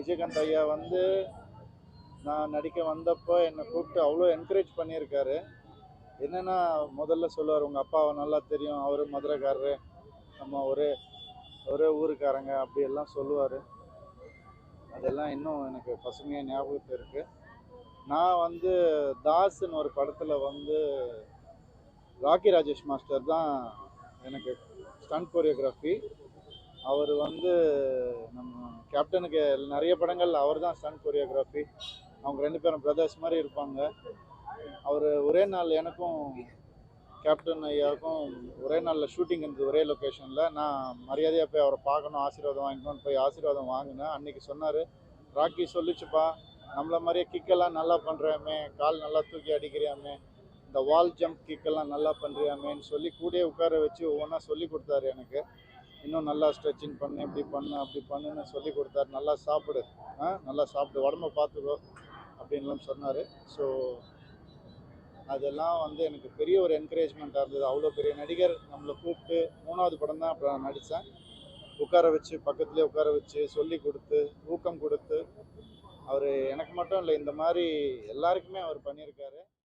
விஜயகாந்த் ஐயா வந்து நான் நடிக்க வந்தப்போ என்னை கூப்பிட்டு அவ்வளோ என்கரேஜ் பண்ணியிருக்காரு. என்னென்னா முதல்ல சொல்லுவார் உங்கள் அப்பாவை நல்லா தெரியும் அவர் மதுரைக்காரரு நம்ம ஒரே ஒரே ஊருக்காரங்க அப்படியெல்லாம் சொல்லுவார். அதெல்லாம் இன்னும் எனக்கு பசுமையாக ஞாபகத்தில் இருக்குது நான் வந்து தாஸ்ன்னு ஒரு படத்தில் வந்து ராக்கி ராஜேஷ் மாஸ்டர் தான் எனக்கு ஸ்டண்ட் கொரியோகிராஃபி அவர் வந்து நம்ம கேப்டனுக்கு நிறைய படங்கள் அவர் தான் ஸ்டன் கொரியோகிராஃபி அவங்க ரெண்டு பேரும் பிரதர்ஸ் மாதிரி இருப்பாங்க. அவர் ஒரே நாள் எனக்கும் கேப்டன் ஐயாவுக்கும் ஒரே நாளில் ஷூட்டிங் இருந்தது ஒரே லொக்கேஷனில் நான் மரியாதையாக போய் அவரை பார்க்கணும் ஆசீர்வாதம் வாங்கிக்கணும்னு போய் ஆசீர்வாதம் வாங்கினேன். அன்றைக்கி சொன்னார் ராக்கி சொல்லிச்சுப்பா நம்மள மாதிரியே கிக்கெல்லாம் நல்லா பண்ணுறியாமே கால் நல்லா தூக்கி அடிக்கிறியாமே இந்த வால் ஜம்ப் கிக்கெல்லாம் நல்லா பண்ணுறியாமேன்னு சொல்லி கூடயே உட்கார வச்சு ஒவ்வொன்றா சொல்லி கொடுத்தாரு எனக்கு. இன்னும் நல்லா ஸ்ட்ரெச்சிங் பண்ணு இப்படி பண்ணு அப்படி பண்ணுன்னு சொல்லி கொடுத்தாரு. நல்லா சாப்பிடு. ஆ நல்லா சாப்பிடு. உடம்ப பார்த்துக்கோ அப்படின்லாம் சொன்னார். ஸோ அதெல்லாம் வந்து எனக்கு பெரிய ஒரு என்கரேஜ்மெண்ட்டாக இருந்தது. அவ்வளோ பெரிய நடிகர் நம்மளை கூப்பிட்டு மூணாவது படம் தான் அப்புறம் நான் நடித்தேன். உட்கார வச்சு பக்கத்துலேயே உட்கார வச்சு சொல்லி கொடுத்து ஊக்கம் கொடுத்து அவர் எனக்கு மட்டும் இல்லை இந்த மாதிரி எல்லாருக்குமே அவர் பண்ணியிருக்காரு.